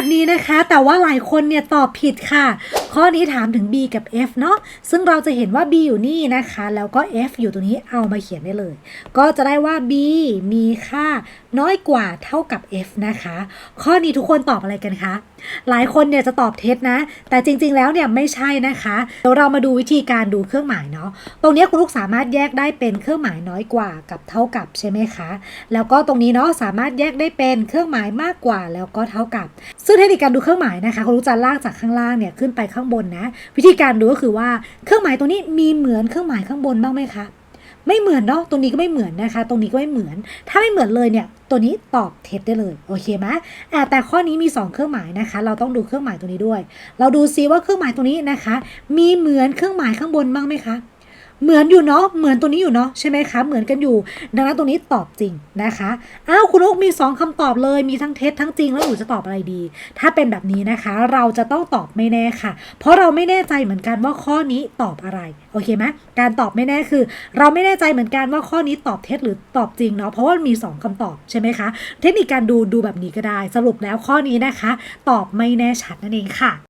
แบบนี้นะคะ แต่ว่าหลายคนเนี่ยตอบผิดค่ะ ข้อนี้ถามถึง B กับ F เนาะซึ่งเราจะเห็นว่า B อยู่นี่นะคะ แล้วก็ F อยู่ตรงนี้เอามาเขียนได้เลย ก็จะได้ว่า B มีค่าน้อยกว่าเท่ากับ F นะคะ ข้อนี้ทุกคนตอบอะไรกันคะ หลายคนเนี่ยจะตอบเท็จนะ แต่จริงๆแล้วเนี่ยไม่ใช่นะคะเดี๋ยวเรามาดูวิธีการดูเครื่องหมายเนาะตรงนี้คุณลูกสามารถแยกได้เป็นเครื่องหมายน้อยกว่ากับเท่ากับใช่ไหมคะ แล้วก็ตรงนี้เนาะสามารถแยกได้เป็นเครื่องหมายมากกว่าแล้วก็เท่ากับซึ่งเทคนิคการดูเครื่องหมายนะคะคุณลูกจะลากจากข้างล่างเนี่ยขึ้นไปข้างบนนะ วิธีการดูก็คือว่าเครื่องหมายตรงนี้มีเหมือนเครื่องหมายข้างบนบ้างไหมคะไม่เหมือนเนาะ ตรงนี้ก็ไม่เหมือนนะคะ ตรงนี้ก็ไม่เหมือน ถ้าไม่เหมือนเลยเนี่ย ตัวนี้ตอบเท็จได้เลย โอเคไหมแต่ข้อนี้มี 2 เครื่องหมายนะคะ เราต้องดูเครื่องหมายตัวนี้ด้วย เราดูซิว่าเครื่องหมายตัวนี้นะคะ มีเหมือนเครื่องหมายข้างบนบ้างไหมคะ เหมือนอยู่เนาะเหมือนตัวนี้อยู่เนาะใช่ไหมคะเหมือนกันอยู่ ดังนั้นตรงนี้ตอบจริงนะคะอ้าวคุณลูกมี 2คำตอบเลยมีทั้งเท็จทั้งจริงแล้วหนูจะตอบอะไรดี ถ้าเป็นแบบนี้นะคะ เราจะต้องตอบไม่แน่ค่ะ เพราะเราไม่แน่ใจเหมือนกันว่าข้อนี้ตอบอะไรโอเคไหมการตอบไม่แน่คือ เราไม่แน่ใจเหมือนกันว่าข้อนี้ตอบเท็จหรือตอบจริงเนาะเพราะว่ามี 2คำตอบใช่ไหมคะ เทคนิคการดูดูแบบนี้ก็ได้ สรุปแล้วข้อนี้นะคะ ตอบไม่แน่ชัดนั่นเองค่ะ